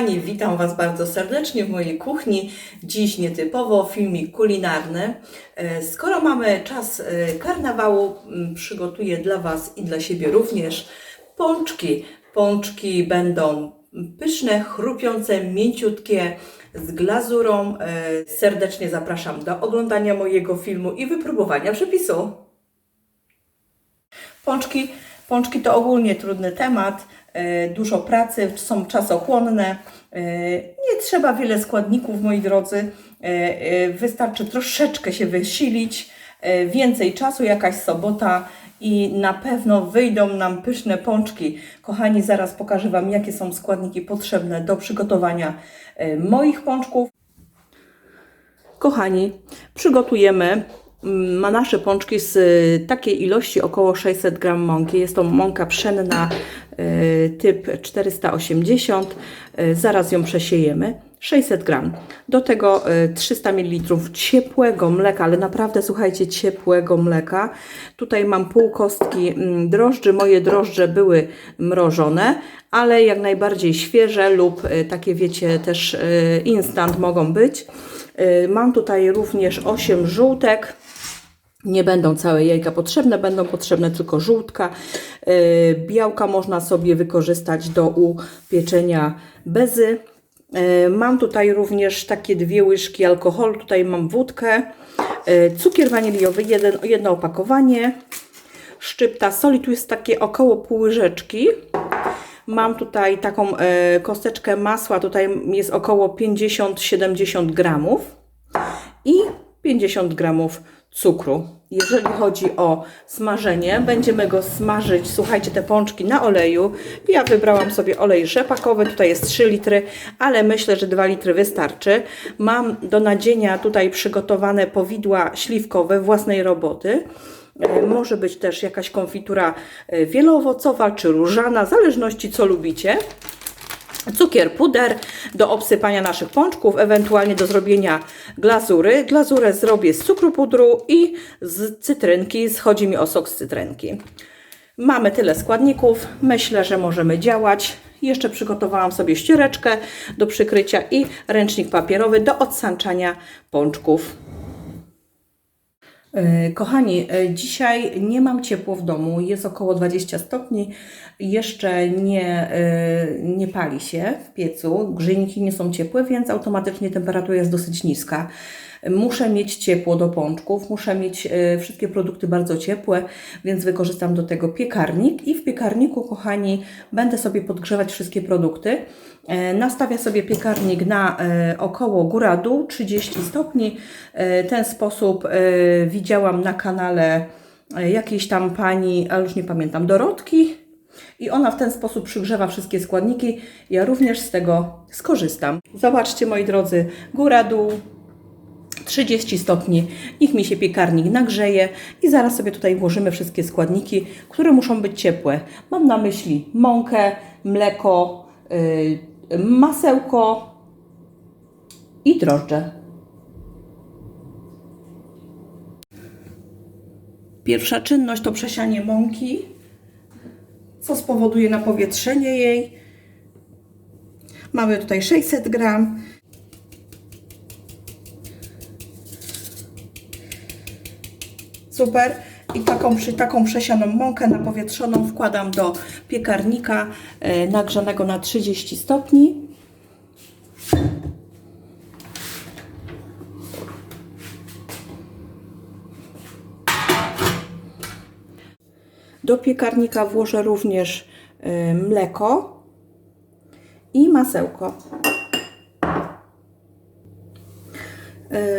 kochani, witam Was bardzo serdecznie w mojej kuchni. Dziś nietypowo filmik kulinarny. E, Skoro mamy czas e, karnawału, przygotuję dla Was i dla siebie również pączki. Pączki będą pyszne, chrupiące, mięciutkie, z glazurą. E, Serdecznie zapraszam do oglądania mojego filmu i wypróbowania przepisu. Pączki, pączki to ogólnie trudny temat, dużo pracy, są czasochłonne. e, Nie trzeba wiele składników, moi drodzy. e, Wystarczy troszeczkę się wysilić, więcej czasu, jakaś sobota i na pewno wyjdą nam pyszne pączki. Kochani, zaraz pokażę Wam, jakie są składniki potrzebne do przygotowania moich pączków. Kochani, przygotujemy mm, na nasze pączki z y, takiej ilości około 600 g mąki. Jest to mąka pszenna y, typ 480. Y, Zaraz ją przesiejemy. 600 g. Do tego y, 300 ml ciepłego mleka, ale naprawdę słuchajcie, ciepłego mleka. Tutaj mam pół kostki mm, drożdży. Moje drożdże były mrożone, ale jak najbardziej świeże lub y, takie wiecie też y, instant mogą być. Y, Mam tutaj również 8 żółtek. Nie będą całe jajka potrzebne, będą potrzebne tylko żółtka. Y, Białka można sobie wykorzystać do upieczenia bezy. Y, Mam tutaj również takie dwie łyżki alkoholu, tutaj mam wódkę, y, cukier waniliowy, jeden, jedno opakowanie, szczypta soli, tu jest takie około pół łyżeczki. Mam tutaj taką kosteczkę masła, tutaj jest około 50-70 gramów i 50 gramów cukru. Jeżeli chodzi o smażenie, będziemy go smażyć, słuchajcie, te pączki na oleju. Ja wybrałam sobie olej rzepakowy, tutaj jest 3 litry, ale myślę, że 2 litry wystarczy. Mam do nadzienia tutaj przygotowane powidła śliwkowe własnej roboty. E, Może być też jakaś konfitura e, wieloowocowa czy różana, w zależności co lubicie. Cukier, puder do obsypania naszych pączków, ewentualnie do zrobienia glazury. Glazurę zrobię z cukru pudru i z cytrynki. Schodzi mi o sok z cytrynki. Mamy tyle składników. Myślę, że możemy działać. Jeszcze przygotowałam sobie ściereczkę do przykrycia i ręcznik papierowy do odsanczania pączków. E, Kochani, e, dzisiaj nie mam ciepło w domu, jest około 20 stopni, jeszcze nie, e, nie pali się w piecu, grzejniki nie są ciepłe, więc automatycznie temperatura jest dosyć niska. Muszę mieć ciepło do pączków, muszę mieć wszystkie produkty bardzo ciepłe, więc wykorzystam do tego piekarnik i w piekarniku, kochani, będę sobie podgrzewać wszystkie produkty. E, Nastawię sobie piekarnik na e, około góra-dół 30 stopni. E, Ten sposób widziałam na kanale jakiejś tam pani, ale już nie pamiętam, Dorotki. I ona w ten sposób przygrzewa wszystkie składniki. Ja również z tego skorzystam. Zobaczcie, moi drodzy, góra-dół 30 stopni, niech mi się piekarnik nagrzeje i zaraz sobie tutaj włożymy wszystkie składniki, które muszą być ciepłe. Mam na myśli mąkę, mleko, yy, masełko i drożdże. Pierwsza czynność to przesianie mąki, co spowoduje napowietrzenie jej. Mamy tutaj 600 gram. Super. I taką, taką przesianą mąkę napowietrzoną wkładam do piekarnika e, nagrzanego na 30 stopni. Do piekarnika włożę również e, mleko i masełko. E,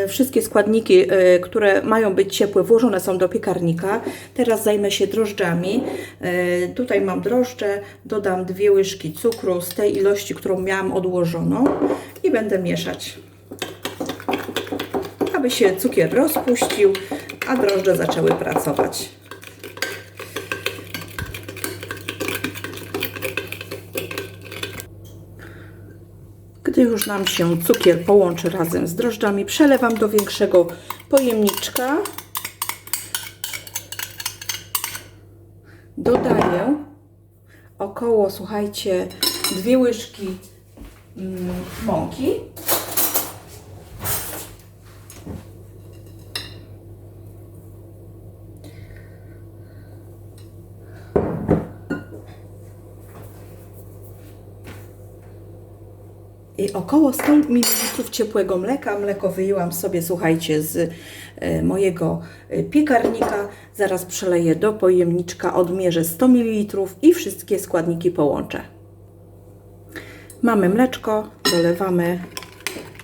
Wszystkie składniki, e, które mają być ciepłe, włożone są do piekarnika. Teraz zajmę się drożdżami. E, Tutaj mam drożdże, dodam dwie łyżki cukru z tej ilości, którą miałam odłożoną i będę mieszać, aby się cukier rozpuścił, a drożdże zaczęły pracować. Gdy już nam się cukier połączy razem z drożdżami, przelewam do większego pojemniczka. Dodaję około, słuchajcie, dwie łyżki mm, mąki. Około 100 ml ciepłego mleka. Mleko wyjęłam sobie, słuchajcie, z e, mojego e, piekarnika. Zaraz przeleję do pojemniczka, odmierzę 100 ml i wszystkie składniki połączę. Mamy mleczko, dolewamy,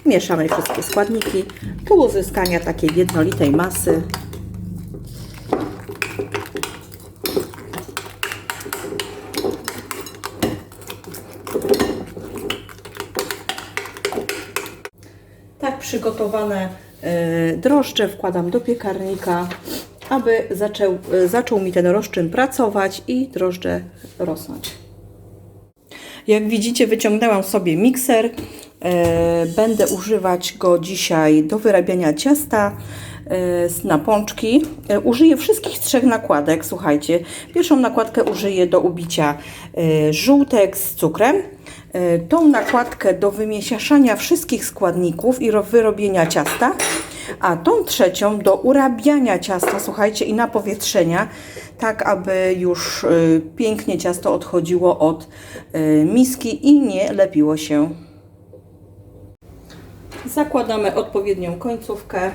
mieszamy wszystkie składniki do uzyskania takiej jednolitej masy. Tak przygotowane e, drożdże wkładam do piekarnika, aby zaczął, e, zaczął mi ten rozczyn pracować i drożdże rosnąć. Jak widzicie, wyciągnęłam sobie mikser. E, Będę używać go dzisiaj do wyrabiania ciasta z napączki. Użyję wszystkich trzech nakładek. Słuchajcie, pierwszą nakładkę użyję do ubicia żółtek z cukrem. E, Tą nakładkę do wymieszania wszystkich składników i ro- wyrobienia ciasta, a tą trzecią do urabiania ciasta, słuchajcie, i napowietrzenia, tak aby już e, pięknie ciasto odchodziło od e, miski i nie lepiło się. Zakładamy odpowiednią końcówkę.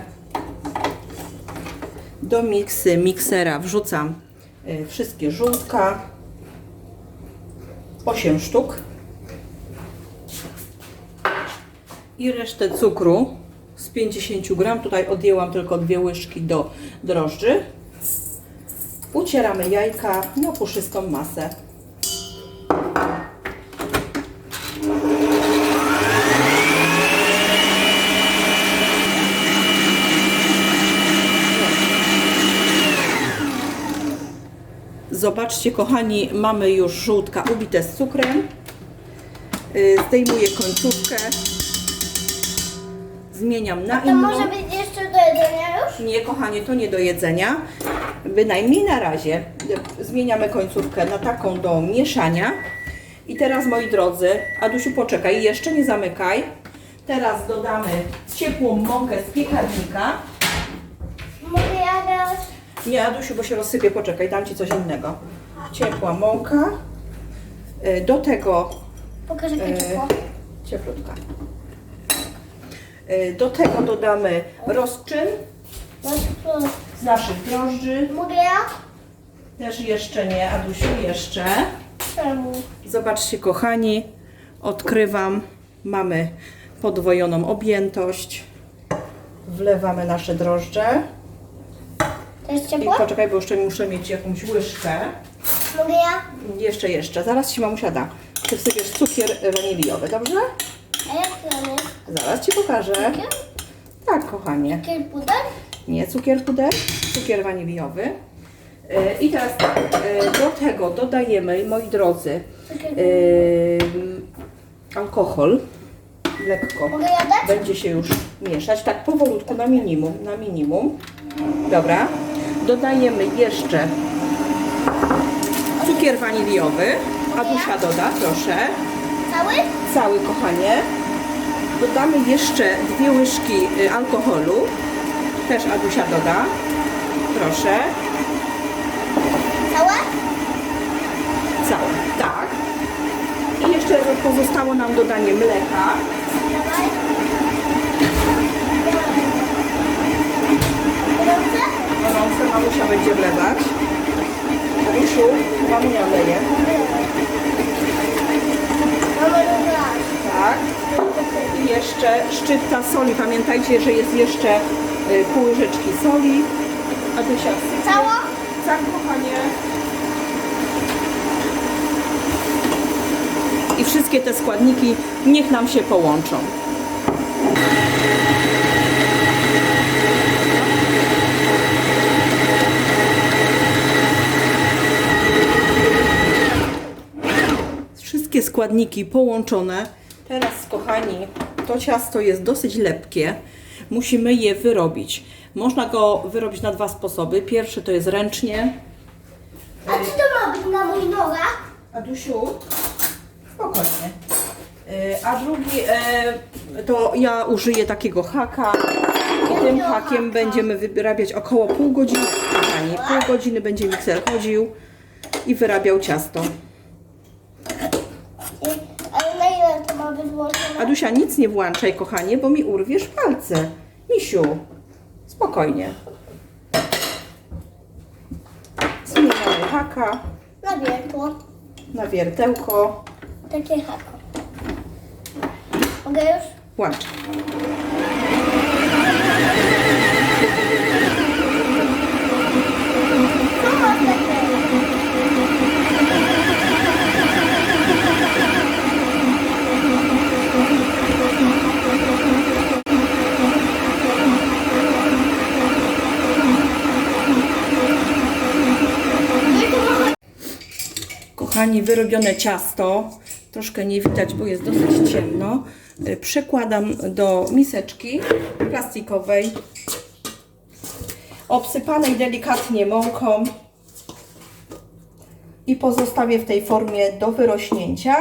Do miksy, miksera wrzucam wszystkie żółtka, 8 sztuk. I resztę cukru z 50 gram. Tutaj odjęłam tylko dwie łyżki do drożdży. Ucieramy jajka na puszystą masę. Zobaczcie, kochani, mamy już żółtka ubite z cukrem. Y, Zdejmuję końcówkę. Zmieniam na To inną. może być jeszcze do jedzenia już? Nie, kochanie, to nie do jedzenia. Bynajmniej na razie. Zmieniamy końcówkę na taką do mieszania. I teraz, moi drodzy, Adusiu, poczekaj, jeszcze nie zamykaj. Teraz dodamy ciepłą mąkę z piekarnika. Mogę ja teraz? Nie, Adusiu, bo się rozsypie, poczekaj, dam Ci coś innego. Ciepła mąka. Y, Do tego Pokażę e, cieplutka. Y, Do tego dodamy rozczyn z naszych drożdży. Mogę ja? Też jeszcze nie, Adusiu, jeszcze. Czemu? Zobaczcie, kochani, odkrywam. Mamy podwojoną objętość. Wlewamy nasze drożdże. To jest I ciepło? poczekaj, bo jeszcze muszę mieć jakąś łyżkę. Mogę ja? Jeszcze, jeszcze. Zaraz Ci mamusia da. Ty wsypiesz cukier waniliowy, dobrze? A jak to jest? Zaraz Ci pokażę. Cukier? Tak, kochanie. Cukier puder? Nie cukier puder, cukier waniliowy. Yy, I teraz tak, yy, do tego dodajemy, moi drodzy, yy, alkohol. Lekko. Mogę ja dać? Będzie się już mieszać, tak powolutku, na minimum, na minimum. Dobra. Dodajemy jeszcze cukier waniliowy. Adusia doda, proszę. Cały? Cały, kochanie. Dodamy jeszcze dwie łyżki y, alkoholu. Też Adusia doda. Proszę. Całe? Całe. Tak. I jeszcze pozostało nam dodanie mleka. Gorące? Gorące mamusia będzie wlewać. Adusiu, mamunia leje. Tak. I jeszcze szczypta soli. Pamiętajcie, że jest jeszcze y, pół łyżeczki soli. Adusia, Cało? tak kochanie. I wszystkie te składniki niech nam się połączą. Wszystkie składniki połączone. Teraz, kochani, to ciasto jest dosyć lepkie. Musimy je wyrobić. Można go wyrobić na dwa sposoby. Pierwszy to jest ręcznie. A czy to ma być na moich nogach? Adusiu, spokojnie. E, A drugi e, to ja użyję takiego haka. I tym hakiem będziemy wyrabiać około pół godziny. Kochani, pół godziny będzie mikser chodził i wyrabiał ciasto. I, ale na Adusia, nic nie włączaj, kochanie, bo mi urwiesz palce. Misiu, spokojnie. Zmieniamy haka Na wiertło. na wiertełko. Takie hako. Mogę już? Włącz. Wyrobione ciasto, troszkę nie widać, bo jest dosyć ciemno. Y, Przekładam do miseczki plastikowej, obsypanej delikatnie mąką i pozostawię w tej formie do wyrośnięcia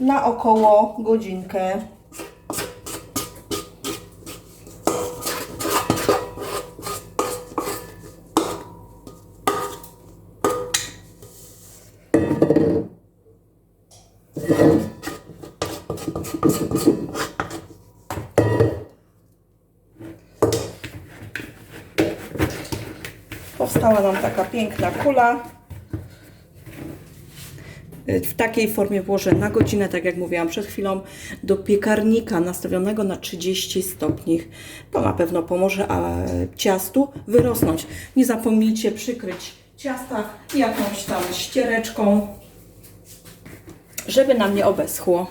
na około godzinkę. Powstała nam taka piękna kula. Y, W takiej formie włożę na godzinę, tak jak mówiłam przed chwilą, do piekarnika nastawionego na 30 stopni. To na pewno pomoże ciastu wyrosnąć. Nie zapomnijcie przykryć ciasta jakąś tam ściereczką, żeby nam nie obeschło.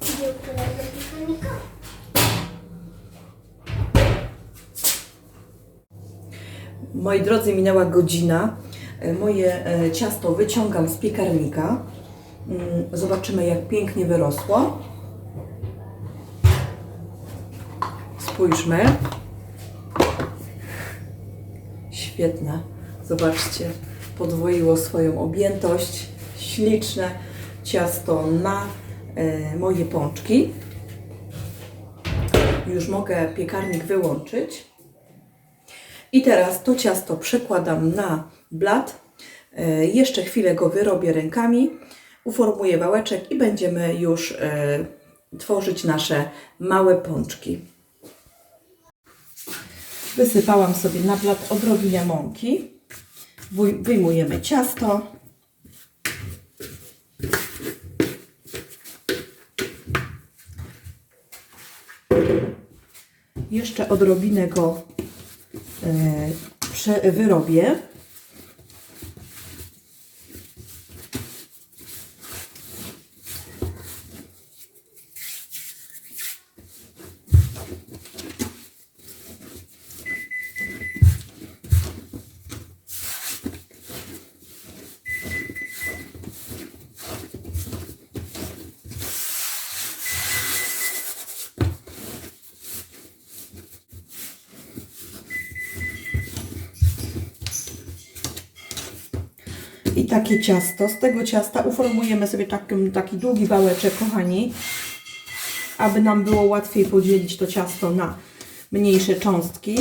Gdzie układać do piekarnika? Moi drodzy, minęła godzina. E, Moje e, ciasto wyciągam z piekarnika. Mm, Zobaczymy, jak pięknie wyrosło. Spójrzmy. Świetne. Zobaczcie, podwoiło swoją objętość. Śliczne ciasto na e, moje pączki. Już mogę piekarnik wyłączyć. I teraz to ciasto przekładam na blat. E, Jeszcze chwilę go wyrobię rękami, uformuję wałeczek i będziemy już e, tworzyć nasze małe pączki. Wysypałam sobie na blat odrobinę mąki. Wyjmujemy ciasto. Jeszcze odrobinę go e, ciasto, z tego ciasta uformujemy sobie taki, taki długi wałeczek, kochani, aby nam było łatwiej podzielić to ciasto na mniejsze cząstki.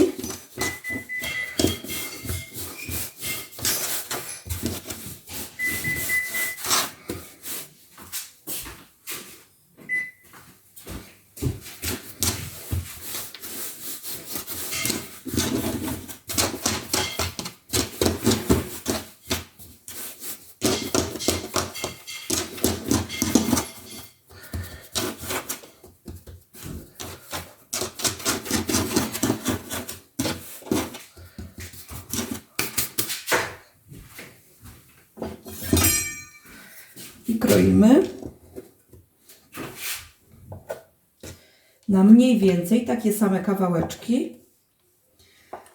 Na mniej więcej takie same kawałeczki,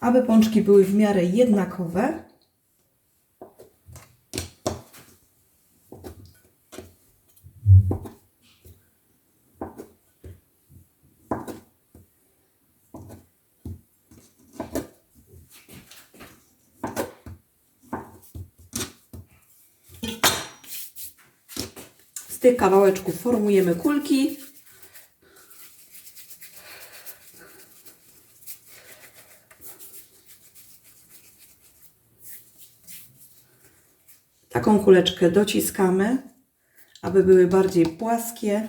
aby pączki były w miarę jednakowe. Z tych kawałeczków formujemy kulki. Taką kuleczkę dociskamy, aby były bardziej płaskie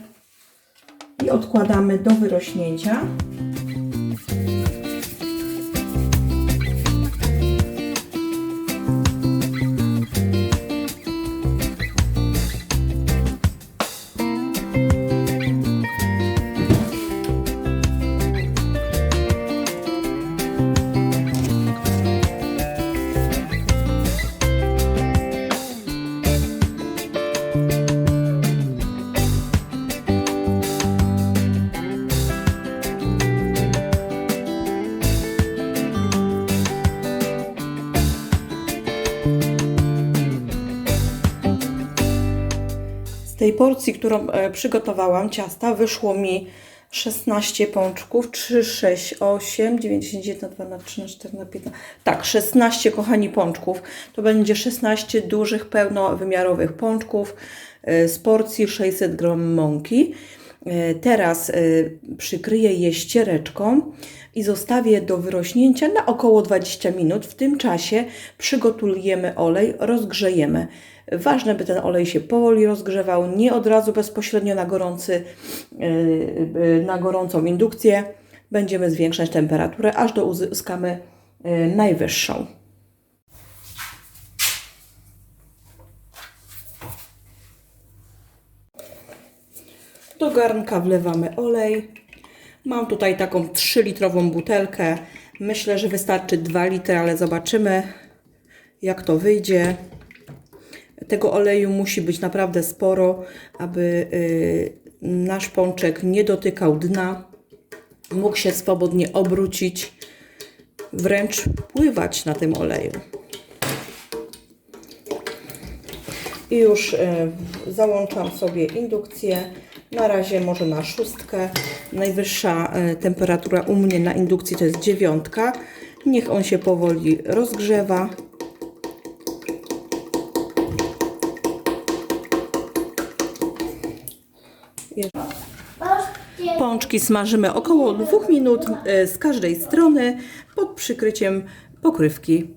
i odkładamy do wyrośnięcia. Tej porcji, którą e, przygotowałam, ciasta, wyszło mi 16 pączków, 3, 6, 8, 9, 10, 1, 2, na 3, na 4, na 5. na- Tak, 16 kochani pączków. To będzie 16 dużych, pełnowymiarowych pączków e, z porcji 600 g mąki. E, Teraz e, przykryję je ściereczką i zostawię do wyrośnięcia na około 20 minut. W tym czasie przygotujemy olej, rozgrzejemy. Ważne, by ten olej się powoli rozgrzewał, nie od razu bezpośrednio na, gorący, yy, na gorącą indukcję. Będziemy zwiększać temperaturę, aż do uzyskamy najwyższą. Do garnka wlewamy olej. Mam tutaj taką 3-litrową butelkę. Myślę, że wystarczy 2 litry, ale zobaczymy, jak to wyjdzie. Tego oleju musi być naprawdę sporo, aby y, nasz pączek nie dotykał dna, mógł się swobodnie obrócić, wręcz pływać na tym oleju. I już y, załączam sobie indukcję. Na razie może na szóstkę. Najwyższa y, temperatura u mnie na indukcji to jest dziewiątka. Niech on się powoli rozgrzewa. Pączki smażymy około 2 minut e, z każdej strony pod przykryciem pokrywki.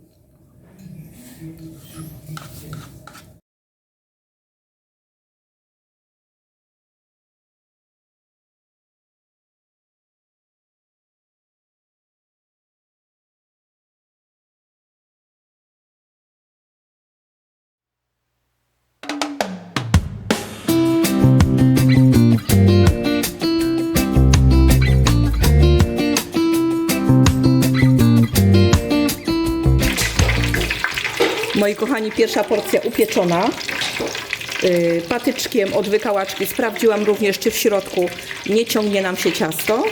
Kochani, pierwsza porcja upieczona. Yy, Patyczkiem od wykałaczki sprawdziłam również, czy w środku nie ciągnie nam się ciasto.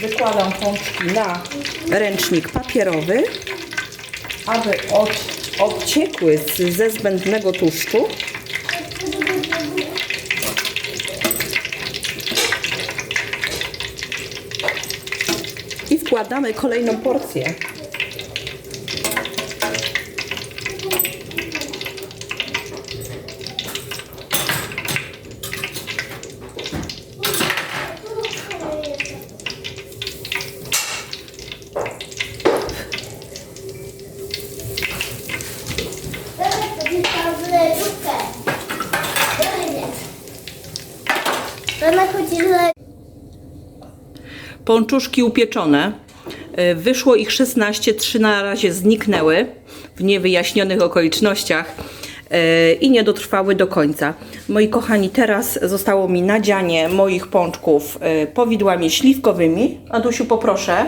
Wykładam pączki na ręcznik papierowy, aby od, odciekły z, ze zbędnego tłuszczu. I wkładamy kolejną porcję. teraz sobie tam w lodówkę. Fajnie. Mama chodzi le... Pączuszki upieczone. Y, Wyszło ich 16, 3 na razie zniknęły w niewyjaśnionych okolicznościach y, i nie dotrwały do końca. Moi kochani, teraz zostało mi nadzianie moich pączków y, powidłami śliwkowymi. Adusiu, poproszę.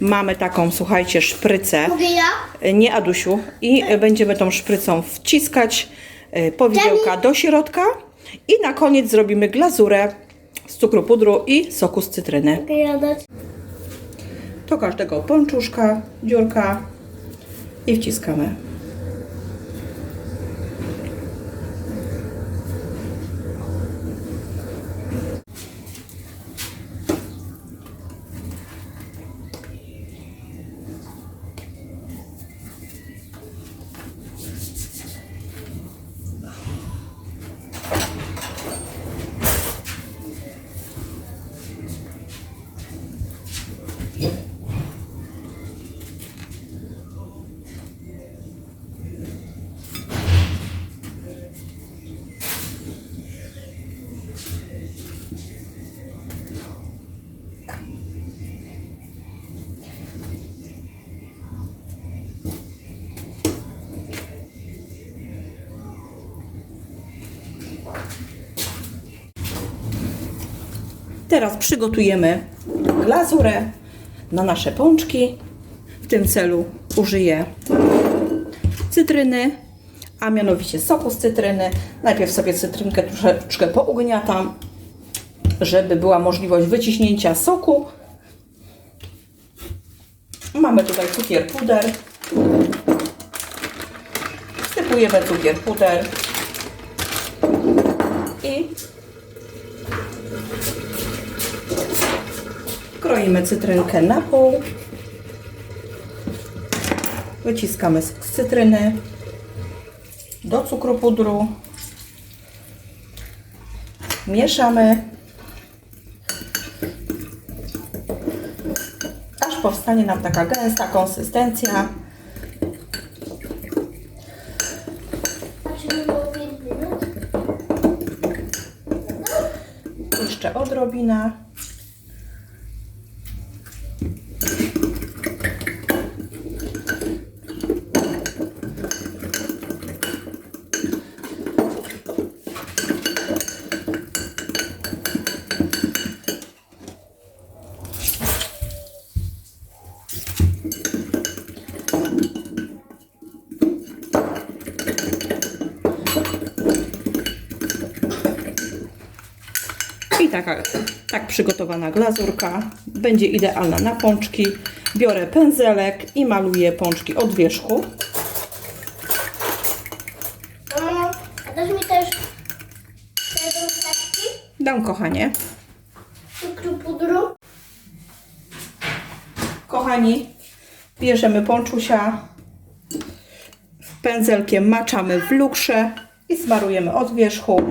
Mamy taką, słuchajcie, szprycę. Mogę ja? Nie, Adusiu. I y, będziemy tą szprycą wciskać powidełka do środka. I na koniec zrobimy glazurę z cukru pudru i soku z cytryny. Do każdego pączuszka, dziurka i wciskamy. Teraz przygotujemy glazurę na nasze pączki. W tym celu użyję cytryny, a mianowicie soku z cytryny. Najpierw sobie cytrynkę troszeczkę pougniatam, żeby była możliwość wyciśnięcia soku. Mamy tutaj cukier puder. Wsypujemy cukier puder i Kroimy cytrynkę na pół. Wyciskamy z cytryny do cukru pudru. Mieszamy. Aż powstanie nam taka gęsta konsystencja. A czy nie było 5 minut? Jeszcze odrobina. I taka, tak przygotowana glazurka będzie idealna na pączki. Biorę pędzelek i maluję pączki od wierzchu. Mamo, a dasz mi też te ząbeczki? Dam kochanie. Cukru pudru? Kochani, bierzemy pączusia, pędzelkiem maczamy w lukrze i smarujemy od wierzchu.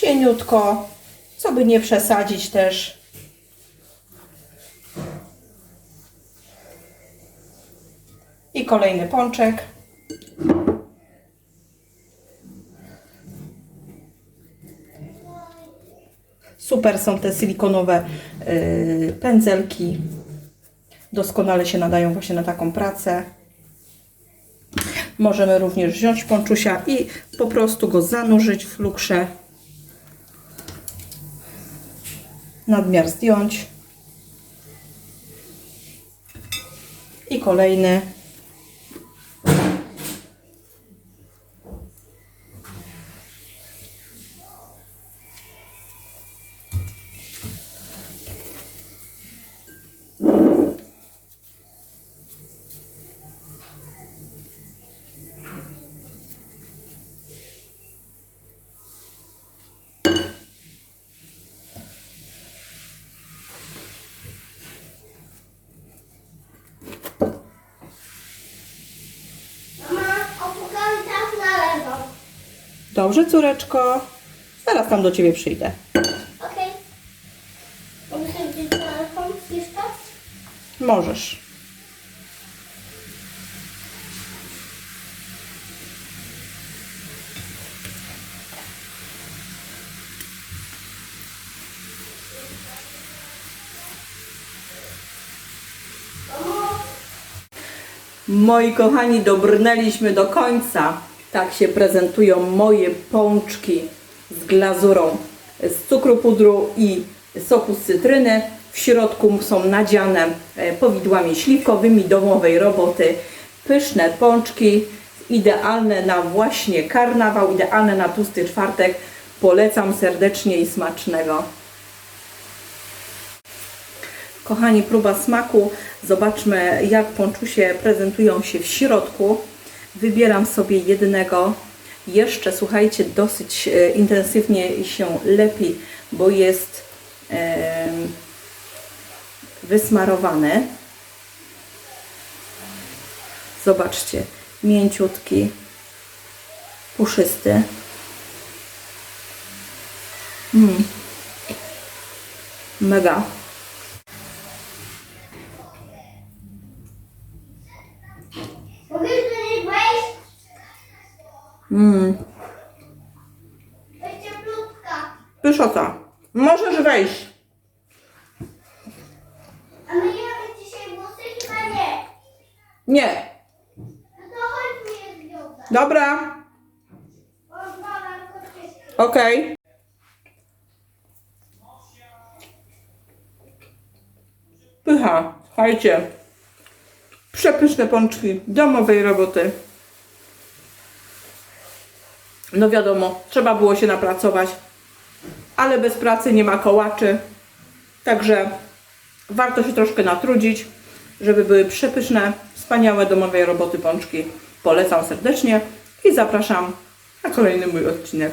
Cieniutko, co by nie przesadzić też. I kolejny pączek. Super są te silikonowe yy, pędzelki. Doskonale się nadają właśnie na taką pracę. Możemy również wziąć pączusia i po prostu go zanurzyć w lukrze. Nadmiar zdjąć. I kolejny. Dobrze, córeczko. Zaraz tam do ciebie przyjdę. Okej. Wziąć telefon jeszcze? Możesz. Moi kochani, dobrnęliśmy do końca. Tak się prezentują moje pączki z glazurą z cukru pudru i soku z cytryny. W środku są nadziane e, powidłami śliwkowymi domowej roboty. Pyszne pączki, idealne na właśnie karnawał, idealne na tłusty czwartek. Polecam serdecznie i smacznego. Kochani, próba smaku. Zobaczmy, jak pączusie prezentują się w środku. Wybieram sobie jednego. Jeszcze, słuchajcie, dosyć e, intensywnie się lepi, bo jest wysmarowany. Zobaczcie, mięciutki, puszysty. Mm. Mega. Mmm, pyszota. Możesz wejść. A my jemy dzisiaj włosy? Chyba nie. Nie. No to chodź związać. Dobra. Okej. Pycha. Słuchajcie. Przepyszne pączki domowej roboty. No wiadomo, trzeba było się napracować, ale bez pracy nie ma kołaczy. Także warto się troszkę natrudzić, żeby były przepyszne, wspaniałe domowej roboty pączki. Polecam serdecznie i zapraszam na kolejny mój odcinek.